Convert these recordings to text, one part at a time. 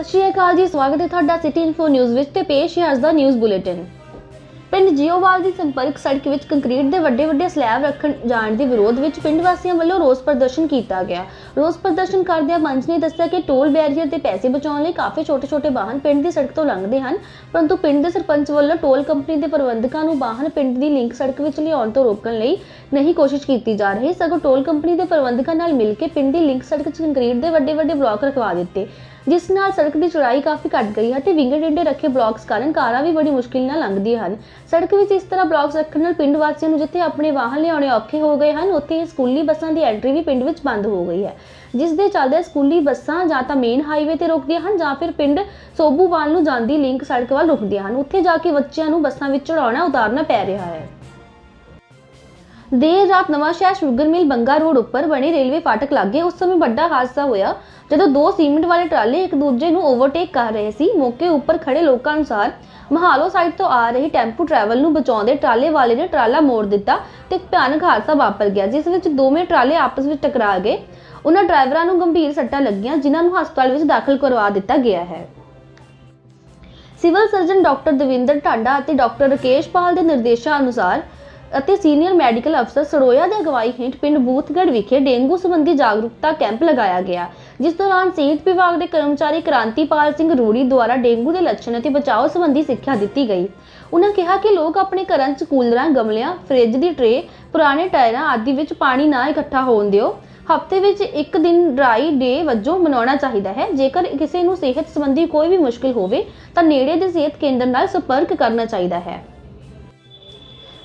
ਸਤਿ ਸ਼੍ਰੀ ਅਕਾਲ ਜੀ, ਸਵਾਗਤ ਹੈ ਤੁਹਾਡਾ ਸਿਟੀ ਇਨਫੋ ਨਿਊਜ਼ ਵਿੱਚ ਤੇ ਪੇਸ਼ ਹੈ ਅੱਜ ਦਾ ਨਿਊਜ਼ ਬੁਲੇਟਿਨ। ਪਿੰਡ ਜੀਓਵਾਲ ਦੀ ਸੰਪਰਕ ਸੜਕ ਵਿੱਚ ਕੰਕਰੀਟ ਦੇ ਵੱਡੇ ਵੱਡੇ ਸਲੈਬ ਰੱਖਣ ਜਾਣ ਦੇ ਵਿਰੋਧ ਵਿੱਚ ਪਿੰਡ ਵਾਸੀਆਂ ਵੱਲੋਂ ਰੋਸ ਪ੍ਰਦਰਸ਼ਨ ਕੀਤਾ ਗਿਆ। ਰੋਸ ਪ੍ਰਦਰਸ਼ਨ ਕਰਦਿਆਂ ਮੰਚ ਨੇ ਦੱਸਿਆ ਕਿ ਟੋਲ ਬੈਰੀਅਰ ਤੇ ਪੈਸੇ ਬਚਾਉਣ ਲਈ ਕਾਫੀ ਛੋਟੇ-ਛੋਟੇ ਵਾਹਨ ਪਿੰਡ ਦੀ ਸੜਕ ਤੋਂ ਲੰਘਦੇ ਹਨ, ਪਰੰਤੂ ਪਿੰਡ ਦੇ ਸਰਪੰਚ ਵੱਲੋਂ ਟੋਲ ਕੰਪਨੀ ਦੇ ਪ੍ਰਬੰਧਕਾਂ ਨੂੰ ਵਾਹਨ ਪਿੰਡ ਦੀ ਲਿੰਕ ਸੜਕ ਵਿੱਚ ਲਿਆਉਣ ਤੋਂ ਰੋਕਣ ਲਈ ਨਹੀਂ ਕੋਸ਼ਿਸ਼ ਕੀਤੀ ਜਾ ਰਹੀ। ਸਗੋਂ ਟੋਲ ਕੰਪਨੀ ਦੇ ਪ੍ਰਬੰਧਕਾਂ ਨਾਲ ਮਿਲ ਕੇ ਪਿੰਡ ਦੀ ਲਿੰਕ ਸੜਕ 'ਚ ਕੰਕਰੀਟ ਦੇ ਵੱਡੇ-ਵੱਡੇ ਬਲਾਕ ਰਖਵਾ ਦਿੱਤੇ। ਜਿਸ ਨਾਲ ਸੜਕ ਦੀ ਚੌੜਾਈ ਕਾਫੀ ਘਟ ਗਈ ਹੈ ਤੇ ਵਿੰਗੇ ਡਿੰਡੇ ਰੱਖੇ ਬਲਾਕਸ ਕਾਰਨ ਕਾਰਾਂ ਵੀ ਬੜੀ ਮੁਸ਼ਕਿਲ ਨਾਲ ਲੰਘਦੀਆਂ ਹਨ। ਸੜਕ ਵਿੱਚ ਇਸ ਤਰ੍ਹਾਂ ਬਲਾਕਸ ਰੱਖਣ ਨਾਲ ਪਿੰਡ ਵਾਸੀਆਂ ਨੂੰ ਜਿੱਥੇ ਆਪਣੇ ਵਾਹਨ ਲਿਆਉਣੇ ਔਖੇ ਹੋ ਗਏ ਹਨ, ਉੱਥੇ ਸਕੂਲੀ ਬੱਸਾਂ ਦੀ ਐਂਟਰੀ ਵੀ ਪਿੰਡ ਵਿੱਚ ਬੰਦ ਹੋ ਗਈ ਹੈ। ਜਿਸ ਦੇ ਚੱਲਦੇ ਸਕੂਲੀ ਬੱਸਾਂ ਜਾਂ ਤਾਂ ਮੇਨ ਹਾਈਵੇ ਤੇ ਰੁਕਦੀਆਂ ਹਨ ਜਾਂ ਫਿਰ ਪਿੰਡ ਸੋਬੂਵਾਲ ਨੂੰ ਜਾਂਦੀ ਲਿੰਕ ਸੜਕ ਵੱਲ ਰੁਕਦੀਆਂ ਹਨ। ਉੱਥੇ ਜਾ ਕੇ ਬੱਚਿਆਂ ਨੂੰ ਬੱਸਾਂ ਵਿੱਚ ਚੜਾਉਣਾ ਉਤਾਰਨਾ ਪੈ ਰਿਹਾ ਹੈ। ਦੇਰ ਰਾਤ ਨਵਾਂ ਸ਼ਹਿਰ ਸ਼ੂਗਰ ਮਿਲ ਬੰਗਾ ਰੋਡ ਉੱਪਰ ਬਣੇ ਰੇਲਵੇ ਫਾਟਕ ਲਾਗੇ ਉਸ ਸਮੇਂ ਵੱਡਾ ਹਾਦਸਾ ਹੋਇਆ, ਜਦੋਂ ਦੋ ਸੀਮਿੰਟ ਵਾਲੇ ਟਰਾਲੇ ਇੱਕ ਦੂਜੇ ਨੂੰ ਓਵਰਟੇਕ ਕਰ ਰਹੇ ਸੀ। ਮੌਕੇ ਉੱਪਰ ਖੜੇ ਲੋਕਾਂ ਅਨੁਸਾਰ ਮਹਾਲੋ ਸਾਈਡ ਤੋਂ ਆ ਰਹੀ ਟੈਂਪੂ ਟਰੈਵਲ ਨੂੰ ਬਚਾਉਂਦੇ ਟਰਾਲੇ ਵਾਲੇ ਨੇ ਟਰਾਲਾ ਮੋੜ ਦਿੱਤਾ ਤੇ ਭਿਆਨਕ ਹਾਦਸਾ ਵਾਪਰ ਗਿਆ, ਜਿਸ ਵਿੱਚ ਦੋਵੇਂ ਟਰਾਲੇ ਆਪਸ ਵਿੱਚ ਟਕਰਾ ਗਏ। ਉਹਨਾਂ ਡਰਾਈਵਰਾਂ ਨੂੰ ਗੰਭੀਰ ਸੱਟਾਂ ਲੱਗੀਆਂ, ਜਿਨ੍ਹਾਂ ਨੂੰ ਹਸਪਤਾਲ ਵਿੱਚ ਦਾਖਲ ਕਰਵਾ ਦਿੱਤਾ ਗਿਆ ਹੈ। Civil surgeon doctor Davinder Tanda ਅਤੇ ਡਾਕਟਰ ਰਕੇਸ਼ ਪਾਲ ਦੇ ਨਿਰਦੇਸ਼ਾਂ ਅਨੁਸਾਰ ਅਤੇ ਸੀਨੀਅਰ ਮੈਡੀਕਲ ਅਫਸਰ ਸਰੋਇਆ ਦੀ ਅਗਵਾਈ ਹੇਠ ਪਿੰਡ ਬੂਥਗੜ੍ਹ ਵਿਖੇ ਡੇਂਗੂ ਸੰਬੰਧੀ ਜਾਗਰੂਕਤਾ ਕੈਂਪ ਲਗਾਇਆ ਗਿਆ। ਜਿਸ ਦੌਰਾਨ ਸਿਹਤ ਵਿਭਾਗ ਦੇ ਕਰਮਚਾਰੀ ਕ੍ਰਾਂਤੀਪਾਲ ਸਿੰਘ ਰੂੜੀ ਦੁਆਰਾ ਡੇਂਗੂ ਦੇ ਲੱਛਣ ਅਤੇ ਬਚਾਓ ਸੰਬੰਧੀ ਸਿੱਖਿਆ ਦਿੱਤੀ ਗਈ। ਉਹਨਾਂ ਕਿਹਾ ਕਿ ਲੋਕ ਆਪਣੇ ਘਰਾਂ 'ਚ ਕੂਲਰਾਂ, ਗਮਲਿਆਂ, ਫ੍ਰਿਜ ਦੀ ਟਰੇ ਪੁਰਾਣੇ ਟਾਇਰਾਂ ਆਦਿ ਵਿੱਚ ਪਾਣੀ ਨਾ ਇਕੱਠਾ ਹੋਣ ਦਿਓ। ਹਫ਼ਤੇ ਵਿੱਚ ਇੱਕ ਦਿਨ ਡਰਾਈ ਡੇ ਵਜੋਂ ਮਨਾਉਣਾ ਚਾਹੀਦਾ ਹੈ। ਜੇਕਰ ਕਿਸੇ ਨੂੰ ਸਿਹਤ ਸੰਬੰਧੀ ਕੋਈ ਵੀ ਮੁਸ਼ਕਿਲ ਹੋਵੇ, ਤਾਂ ਨੇੜੇ ਦੇ ਸਿਹਤ ਕੇਂਦਰ ਨਾਲ ਸੰਪਰਕ ਕਰਨਾ ਚਾਹੀਦਾ ਹੈ।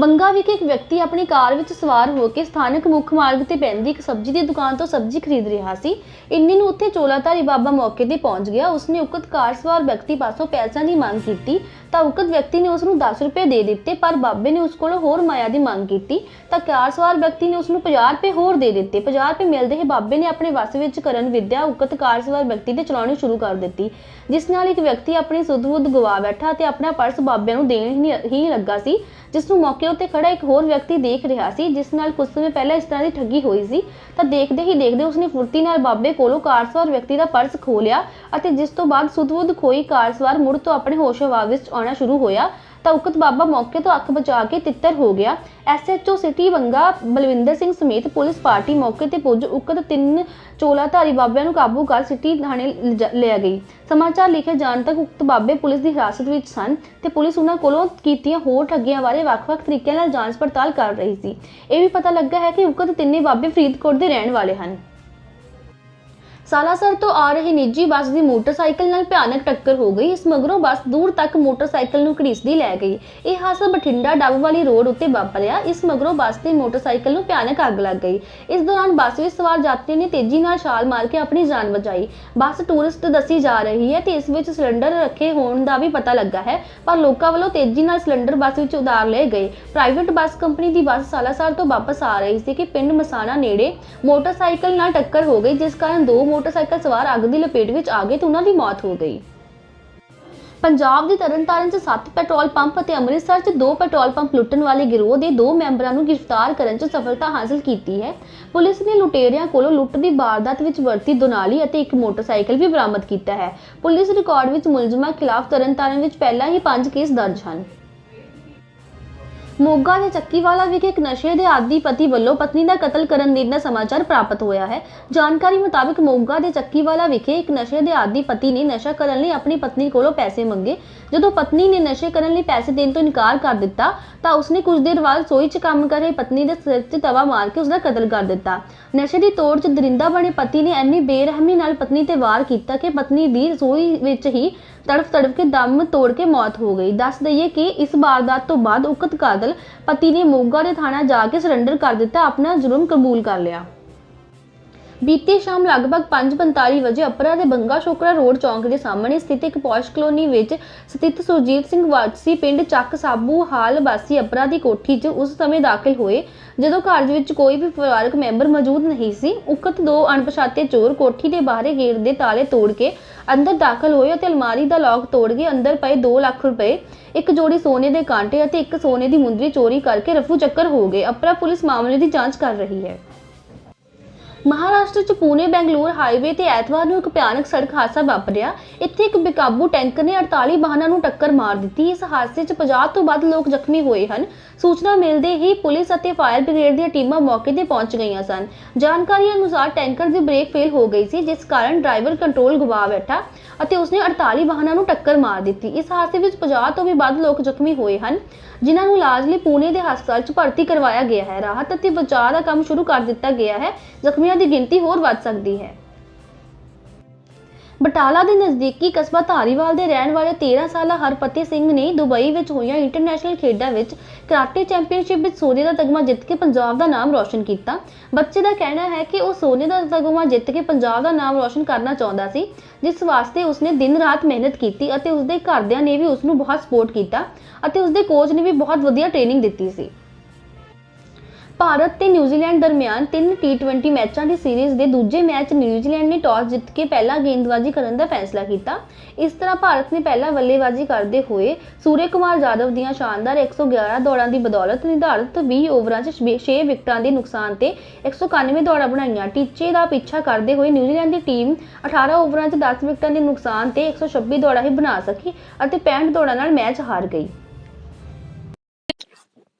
ਬੰਗਾ ਵਿਖੇ ਇੱਕ ਵਿਅਕਤੀ ਆਪਣੀ ਕਾਰ ਵਿੱਚ ਸਵਾਰ ਹੋ ਕੇ ਸਥਾਨਕ ਮੁੱਖ ਮਾਰਗ ਤੇ ਪੈਂਦੀ ਇੱਕ ਸਬਜ਼ੀ ਦੀ ਦੁਕਾਨ ਤੋਂ ਸਬਜ਼ੀ ਖਰੀਦ ਰਿਹਾ ਸੀ। ਇੰਨੇ ਨੂੰ ਉੱਥੇ ਚੋਲਾਧਾਰੀ ਬਾਬਾ ਮੌਕੇ ਤੇ ਪਹੁੰਚ ਗਿਆ। ਉਸਨੇ ਉਕਤ ਕਾਰ ਸਵਾਰ ਵਿਅਕਤੀ ਪਾਸੋਂ ਪੈਸਿਆਂ ਦੀ ਮੰਗ ਕੀਤੀ। ਤਾਂ ਉਕਤ ਵਿਅਕਤੀ ਨੇ ਉਸ ਨੂੰ 10 ਰੁਪਏ ਦੇ ਦਿੱਤੇ, ਪਰ ਬਾਬੇ ਨੇ ਉਸ ਕੋਲੋਂ ਹੋਰ ਮਾਇਆ ਦੀ ਮੰਗ ਕੀਤੀ। ਤਾਂ ਕਾਰ ਸਵਾਰ ਵਿਅਕਤੀ ਨੇ ਉਸ ਨੂੰ 50 ਰੁਪਏ ਹੋਰ ਦੇ ਦਿੱਤੇ। 50 ਰੁਪਏ ਮਿਲਦੇ ਹੀ ਬਾਬੇ ਨੇ ਆਪਣੇ ਵਸ ਵਿੱਚ ਕਰਨ ਵਿਦਿਆ ਉਕਤ ਕਾਰ ਸਵਾਰ ਵਿਅਕਤੀ ਤੇ ਚਲਾਉਣੀ ਸ਼ੁਰੂ ਕਰ ਦਿੱਤੀ। ਜਿਸ ਨਾਲ ਇੱਕ ਵਿਅਕਤੀ ਆਪਣੀ ਸੁੱਧ-ਬੁੱਧ ਗਵਾ ਬੈਠਾ ਤੇ ਆਪਣਾ ਪਰਸ ਬਾਬੇ ਨੂੰ ਦੇਣ ਹੀ ਹੀ ਲੱਗਾ ਸੀ, ਜਿਸ ਨੂੰ ਮੌਕੇ ਉੱਤੇ ਖੜਾ ਇੱਕ ਹੋਰ ਵਿਅਕਤੀ ਦੇਖ ਰਿਹਾ ਸੀ, ਜਿਸ ਨਾਲ ਕੁਝ ਸਮੇਂ ਪਹਿਲਾਂ ਇਸ ਤਰ੍ਹਾਂ ਦੀ ਠੱਗੀ ਹੋਈ ਸੀ। ਤਾਂ ਦੇਖਦੇ ਹੀ ਦੇਖਦੇ ਉਸਨੇ ਫੁਰਤੀ ਨਾਲ ਬਾਬੇ ਕੋਲੋਂ ਕਾਰਸਵਾਰ ਵਿਅਕਤੀ ਦਾ ਪਰਸ ਖੋਲਿਆ ਅਤੇ ਜਿਸ ਤੋਂ ਬਾਅਦ ਸੁੱਧ-ਬੁੱਧ ਖੋਈ ਕਾਰਸਵਾਰ ਮੁੜ ਤੋਂ ਆਪਣੇ ਹੋਸ਼ ਹਵਾ ਵਿੱਚ ਆਉਣਾ ਸ਼ੁਰੂ ਹੋਇਆ। ਤਾਂ ਉਕਤ ਬਾਬਾ ਮੌਕੇ ਤੋਂ ਅੱਖ ਬਚਾ ਕੇ ਤਿੱਤਰ ਹੋ ਗਿਆ। ਐਸਐਚਓ ਸਿਟੀ ਬੰਗਾ ਬਲਵਿੰਦਰ ਸਿੰਘ ਸਮੇਤ ਪੁਲਿਸ ਪਾਰਟੀ ਮੌਕੇ ਤੇ ਪੁੱਜ ਉਕਤ ਤਿੰਨ ਚੋਲਾਧਾਰੀ ਬਾਬਿਆਂ ਨੂੰ ਕਾਬੂ ਕਰ ਸਿਟੀ ਥਾਣੇ ਲਿਆ ਗਈ। ਸਮਾਚਾਰ ਲਿਖੇ ਜਾਣ ਤੱਕ ਉਕਤ ਬਾਬੇ ਪੁਲਿਸ ਦੀ ਹਿਰਾਸਤ ਵਿੱਚ ਸਨ ਤੇ ਪੁਲਿਸ ਉਹਨਾਂ ਕੋਲੋਂ ਕੀਤੀਆਂ ਹੋਰ ਠੱਗੀਆਂ ਬਾਰੇ ਵੱਖ-ਵੱਖ ਤਰੀਕਿਆਂ ਨਾਲ ਜਾਂਚ ਪੜਤਾਲ ਕਰ ਰਹੀ ਸੀ। ਇਹ ਵੀ ਪਤਾ ਲੱਗਾ ਹੈ ਕਿ ਉਕਤ ਤਿੰਨੇ ਬਾਬੇ ਫਰੀਦਕੋਟ ਦੇ ਰਹਿਣ ਵਾਲੇ ਹਨ। ਸਾਲਾਸਰ ਤੋਂ ਆ ਰਹੀ ਨਿੱਜੀ ਬੱਸ ਦੀ ਮੋਟਰਸਾਈਕਲ ਨਾਲ ਭਿਆਨਕ ਟੱਕਰ ਹੋ ਗਈ। ਇਸ ਮਗਰੋਂ ਬੱਸ ਦੂਰ ਤੱਕ ਮੋਟਰਸਾਈਕਲ ਨੂੰ ਘੜੀਸਦੀ ਲੈ ਗਈ। ਇਹ ਹਾਦਸਾ ਬਠਿੰਡਾ ਡੱਬ ਵਾਲੀ ਰੋਡ ਉੱਤੇ ਵਾਪਰਿਆ। ਇਸ ਮਗਰੋਂ ਬੱਸ ਤੇ ਮੋਟਰਸਾਈਕਲ ਨੂੰ ਭਿਆਨਕ ਅੱਗ ਲੱਗ ਗਈ। ਇਸ ਦੌਰਾਨ ਬੱਸ ਵਿੱਚ ਸਵਾਰ ਯਾਤਰੀ ਨੇ ਤੇਜ਼ੀ ਨਾਲ ਛਾਲ ਮਾਰ ਕੇ ਆਪਣੀ ਜਾਨ ਬਚਾਈ। ਬੱਸ ਟੂਰਿਸਟ ਦੱਸੀ ਜਾ ਰਹੀ ਹੈ ਤੇ ਇਸ ਵਿੱਚ ਸਿਲੰਡਰ ਰੱਖੇ ਹੋਣ ਦਾ ਵੀ ਪਤਾ ਲੱਗਾ ਹੈ, ਪਰ ਲੋਕਾਂ ਵੱਲੋਂ ਤੇਜ਼ੀ ਨਾਲ ਸਿਲੰਡਰ ਬੱਸ ਵਿੱਚ ਉਤਾਰ ਲਏ ਗਏ। ਪ੍ਰਾਈਵੇਟ ਬੱਸ ਕੰਪਨੀ ਦੀ ਬੱਸ ਸਾਲਾਸਰ ਤੋਂ ਵਾਪਸ ਆ ਰਹੀ ਸੀ ਕਿ ਪਿੰਡ ਮਸਾਣਾ ਨੇੜੇ ਮੋਟਰਸਾਈਕਲ ਨਾਲ ਟੱਕਰ ਹੋ ਗਈ, ਜਿਸ ਕਾਰਨ ਦੋ ਮੋਟਰਸਾਈਕਲ ਸਵਾਰ ਅੱਗ ਦੀ ਲਪੇਟ ਵਿੱਚ ਆ ਗਏ ਤੇ ਉਹਨਾਂ ਦੀ ਮੌਤ ਹੋ ਗਈ। ਪੰਜਾਬ ਦੇ ਤਰਨਤਾਰਨ 'ਚ 7 ਪੈਟਰੋਲ ਪੰਪ ਅਤੇ ਅੰਮ੍ਰਿਤਸਰ 'ਚ ਦੋ ਪੈਟਰੋਲ ਪੰਪ ਲੁੱਟਣ ਵਾਲੇ ਗਿਰੋਹ ਦੇ ਦੋ ਮੈਂਬਰਾਂ ਨੂੰ ਗ੍ਰਿਫਤਾਰ ਕਰਨ 'ਚ ਸਫਲਤਾ ਹਾਸਲ ਕੀਤੀ ਹੈ। ਪੁਲਿਸ ਨੇ ਲੁਟੇਰਿਆਂ ਕੋਲੋਂ ਲੁੱਟ ਦੀ ਵਾਰਦਾਤ ਵਿੱਚ ਵਰਤੀ ਦੁਨਾਲੀ ਅਤੇ ਇੱਕ ਮੋਟਰਸਾਈਕਲ ਵੀ ਬਰਾਮਦ ਕੀਤਾ ਹੈ। ਪੁਲਿਸ ਰਿਕਾਰਡ ਵਿੱਚ ਮੁਲਜ਼ਮਾਂ ਖਿਲਾਫ ਤਰਨਤਾਰਨ ਵਿੱਚ ਪਹਿਲਾਂ ਹੀ 5 ਕੇਸ ਦਰਜ ਹਨ। ਮੋਗਾ ਦੇ ਚੱਕੀਵਾਲਾ ਵਿਖੇ ਇੱਕ ਨਸ਼ੇ ਦੇ ਆਦੀ ਪਤੀ ਵੱਲੋਂ ਪਤਨੀ ਦਾ ਕਤਲ ਕਰਨ ਦੀ ਦਾ ਸਮਾਚਾਰ ਪ੍ਰਾਪਤ ਹੋਇਆ ਹੈ। ਜਾਣਕਾਰੀ ਮੁਤਾਬਕ ਮੋਗਾ ਦੇ ਚੱਕੀਵਾਲਾ ਵਿਖੇ ਇੱਕ ਨਸ਼ੇ ਦੇ ਆਦੀ ਪਤੀ ਨੇ ਨਸ਼ਾ ਕਰਨ ਲਈ ਆਪਣੀ ਪਤਨੀ ਕੋਲੋਂ ਪੈਸੇ ਮੰਗੇ। ਜਦੋਂ ਪਤਨੀ ਨੇ ਨਸ਼ੇ ਕਰਨ ਲਈ ਪੈਸੇ ਦੇਣ ਤੋਂ ਇਨਕਾਰ ਕਰ ਦਿੱਤਾ, ਤਾਂ ਉਸਨੇ ਕੁਝ ਦੇਰ ਬਾਅਦ ਸੋਈ 'ਚ ਕੰਮ ਕਰ ਰਹੀ ਪਤਨੀ ਦੇ ਸਿਰ 'ਚ ਤਵਾ ਮਾਰ ਕੇ ਉਸਦਾ ਕਤਲ ਕਰ ਦਿੱਤਾ। ਨਸ਼ੇ ਦੀ ਤੋੜ 'ਚ ਦਰਿੰਦਾ ਬਣੇ ਪਤੀ ਨੇ ਇੰਨੀ ਬੇਰਹਿਮੀ ਨਾਲ ਪਤਨੀ ਤੇ ਵਾਰ ਕੀਤਾ ਕਿ ਪਤਨੀ ਦੀ ਰਸੋਈ ਵਿੱਚ ਹੀ ਤੜਫ ਤੜਫ ਕੇ ਦਮ ਤੋੜ ਕੇ ਮੌਤ ਹੋ ਗਈ। ਦੱਸ ਦਈਏ ਕਿ ਇਸ ਵਾਰਦਾਤ ਤੋਂ ਬਾਅਦ ਉਕਤ ਕਾਤਲ ਪਤੀ ਨੇ ਮੋਗਾ ਦੇ ਥਾਣਾ ਜਾ ਕੇ ਸਰੈਂਡਰ ਕਰ ਦਿੱਤਾ, ਆਪਣਾ ਜੁਰਮ ਕਬੂਲ ਕਰ ਲਿਆ। ਬੀਤੀ ਸ਼ਾਮ ਲਗਭਗ 5:45 ਵਜੇ ਅਪਰਾ ਦੇ ਬੰਗਾ ਸ਼ੋਕਰਾ ਰੋਡ ਚੌਂਕ ਦੇ ਸਾਹਮਣੇ ਸਥਿਤ ਇੱਕ ਪੌਸ਼ ਕਲੋਨੀ ਵਿੱਚ ਸਥਿਤ ਸੁਰਜੀਤ ਸਿੰਘ ਵਾਸੀ ਪਿੰਡ ਚੱਕ ਸਾਬੂ ਹਾਲ ਵਾਸੀ ਅਪਰਾ ਦੀ ਕੋਠੀ 'ਚ ਉਸ ਸਮੇਂ ਦਾਖਲ ਹੋਏ। ਜਦੋਂ ਘਰ ਦੇ ਵਿੱਚ ਕੋਈ ਵੀ ਪਰਿਵਾਰਕ ਮੈਂਬਰ ਮੌਜੂਦ ਨਹੀਂ ਸੀ, ਉਕਤ ਦੋ ਅਣਪਛਾਤੇ ਚੋਰ ਕੋਠੀ ਦੇ ਬਾਹਰੇ ਗੇਟ ਦੇ ਤਾਲੇ ਤੋੜ ਕੇ ਅੰਦਰ ਦਾਖਲ ਹੋਏ ਅਤੇ ਅਲਮਾਰੀ ਦਾ ਲੌਕ ਤੋੜ ਕੇ ਅੰਦਰ ਪਏ 2 ਲੱਖ ਰੁਪਏ, ਇੱਕ ਜੋੜੀ ਸੋਨੇ ਦੇ ਕਾਂਟੇ ਅਤੇ ਇੱਕ ਸੋਨੇ ਦੀ ਮੁੰਦਰੀ ਚੋਰੀ ਕਰਕੇ ਰਫੂ ਚੱਕਰ ਹੋ ਗਏ। ਅਪਰਾ ਪੁਲਿਸ ਮਾਮਲੇ ਦੀ ਜਾਂਚ ਕਰ ਰਹੀ ਹੈ। ਮਹਾਰਾਸ਼ਟਰ ਚ ਪੂਨੇ ਬੈਂਗਲੁਰੂ ਹਾਈਵੇ ਤੇ ਐਤਵਾਰ ਨੂੰ ਇੱਕ ਭਿਆਨਕ ਸੜਕ ਹਾਦਸਾ ਵਾਪਰਿਆ। ਇੱਥੇ ਇੱਕ ਬੇਕਾਬੂ ਟੈਂਕਰ ਨੇ 48 ਵਾਹਨਾਂ ਨੂੰ ਟੱਕਰ ਮਾਰ ਦਿੱਤੀ। ਇਸ ਹਾਦਸੇ 'ਚ 50 ਤੋਂ ਵੱਧ ਲੋਕ ਜ਼ਖਮੀ ਹੋਏ ਹਨ। ਸੂਚਨਾ ਮਿਲਦੇ ਹੀ ਪੁਲਿਸ ਅਤੇ ਫਾਇਰ ਬ੍ਰਿਗੇਡ ਦੀਆਂ ਟੀਮਾਂ ਮੌਕੇ ਤੇ ਪਹੁੰਚ ਗਈਆਂ ਸਨ। ਜਾਣਕਾਰੀ ਅਨੁਸਾਰ ਟੈਂਕਰ ਦੀ ਬ੍ਰੇਕ ਫੇਲ ਹੋ ਗਈ ਸੀ, ਜਿਸ ਕਾਰਨ ਡਰਾਈਵਰ ਕੰਟਰੋਲ ਗਵਾ ਬੈਠਾ ਅਤੇ ਉਸਨੇ 48 ਵਾਹਨਾਂ ਨੂੰ ਟੱਕਰ ਮਾਰ ਦਿੱਤੀ। ਇਸ ਹਾਦਸੇ ਵਿੱਚ 50 ਤੋਂ ਵੀ ਵੱਧ ਲੋਕ ਜ਼ਖਮੀ ਹੋਏ ਹਨ। ਜਿਨ੍ਹਾਂ ਨੂੰ ਇਲਾਜ ਲਈ ਪੂਨੇ ਦੇ ਹਸਪਤਾਲ 'ਚ ਭਰਤੀ ਕਰਵਾਇਆ ਗਿਆ ਹੈ। ਰਾਹਤ ਅਤੇ ਬਚਾਅ ਦਾ ਕੰਮ ਸ਼ੁਰੂ ਕਰ ਦਿੱਤਾ ਗਿਆ ਹੈ। ਜ਼ਖਮੀਆਂ ਦੀ ਗਿਣਤੀ ਹੋਰ ਵੱਧ ਸਕਦੀ ਹੈ। ਬਟਾਲਾ ਦੇ ਨਜ਼ਦੀਕੀ ਕਸਬਾ ਧਾਰੀਵਾਲ ਦੇ ਰਹਿਣ ਵਾਲੇ 13 ਸਾਲਾ ਹਰਪਤੀ ਸਿੰਘ ਨੇ ਦੁਬਈ ਵਿੱਚ ਹੋਈਆਂ ਇੰਟਰਨੈਸ਼ਨਲ ਖੇਡਾਂ ਵਿੱਚ ਕਰਾਟੇ ਚੈਂਪੀਅਨਸ਼ਿਪ ਵਿੱਚ ਸੋਨੇ ਦਾ ਤਗਮਾ ਜਿੱਤ ਕੇ ਪੰਜਾਬ ਦਾ ਨਾਮ ਰੌਸ਼ਨ ਕੀਤਾ। ਬੱਚੇ ਦਾ ਕਹਿਣਾ ਹੈ ਕਿ ਉਹ ਸੋਨੇ ਦਾ ਤਗਮਾ ਜਿੱਤ ਕੇ ਪੰਜਾਬ ਦਾ ਨਾਮ ਰੌਸ਼ਨ ਕਰਨਾ ਚਾਹੁੰਦਾ ਸੀ, ਜਿਸ ਵਾਸਤੇ ਉਸਨੇ ਦਿਨ ਰਾਤ ਮਿਹਨਤ ਕੀਤੀ ਅਤੇ ਉਸਦੇ ਘਰਦਿਆਂ ਨੇ ਵੀ ਉਸ ਨੂੰ ਬਹੁਤ ਸਪੋਰਟ ਕੀਤਾ ਅਤੇ ਉਸਦੇ ਕੋਚ ਨੇ ਵੀ ਬਹੁਤ ਵਧੀਆ ਟ੍ਰੇਨਿੰਗ ਦਿੱਤੀ ਸੀ। ਭਾਰਤ ਤੇ ਨਿਊਜ਼ੀਲੈਂਡ ਦਰਮਿਆਨ ਤਿੰਨ T20 ਮੈਚਾਂ ਦੀ ਸੀਰੀਜ਼ ਦੇ ਦੂਜੇ ਮੈਚ ਨਿਊਜ਼ੀਲੈਂਡ ਨੇ ਟਾਸ ਜਿੱਤ ਕੇ ਪਹਿਲਾਂ ਗੇਂਦਬਾਜ਼ੀ ਕਰਨ ਦਾ ਫੈਸਲਾ ਕੀਤਾ। ਇਸ ਤਰ੍ਹਾਂ ਭਾਰਤ ਨੇ ਪਹਿਲਾਂ ਬੱਲੇਬਾਜ਼ੀ ਕਰਦੇ ਹੋਏ ਸੂਰਯ ਕੁਮਾਰ ਯਾਦਵ ਦੀਆਂ ਸ਼ਾਨਦਾਰ 111 ਦੌੜਾਂ ਦੀ ਬਦੌਲਤ ਨਿਰਧਾਰਤ 20 ਓਵਰਾਂ 'ਚ 6 ਵਿਕਟਾਂ ਦੇ ਨੁਕਸਾਨ ਤੇ 191 ਦੌੜਾਂ ਬਣਾਈਆਂ। ਟੀਚੇ ਦਾ ਪਿੱਛਾ ਕਰਦੇ ਹੋਏ ਨਿਊਜ਼ੀਲੈਂਡ ਦੀ ਟੀਮ 18 ਓਵਰਾਂ 'ਚ 10 ਵਿਕਟਾਂ ਦੇ ਨੁਕਸਾਨ ਤੇ 126 ਦੌੜਾਂ ਹੀ ਬਣਾ ਸਕੀ ਅਤੇ 65 ਦੌੜਾਂ ਨਾਲ ਮੈਚ ਹਾਰ ਗਈ।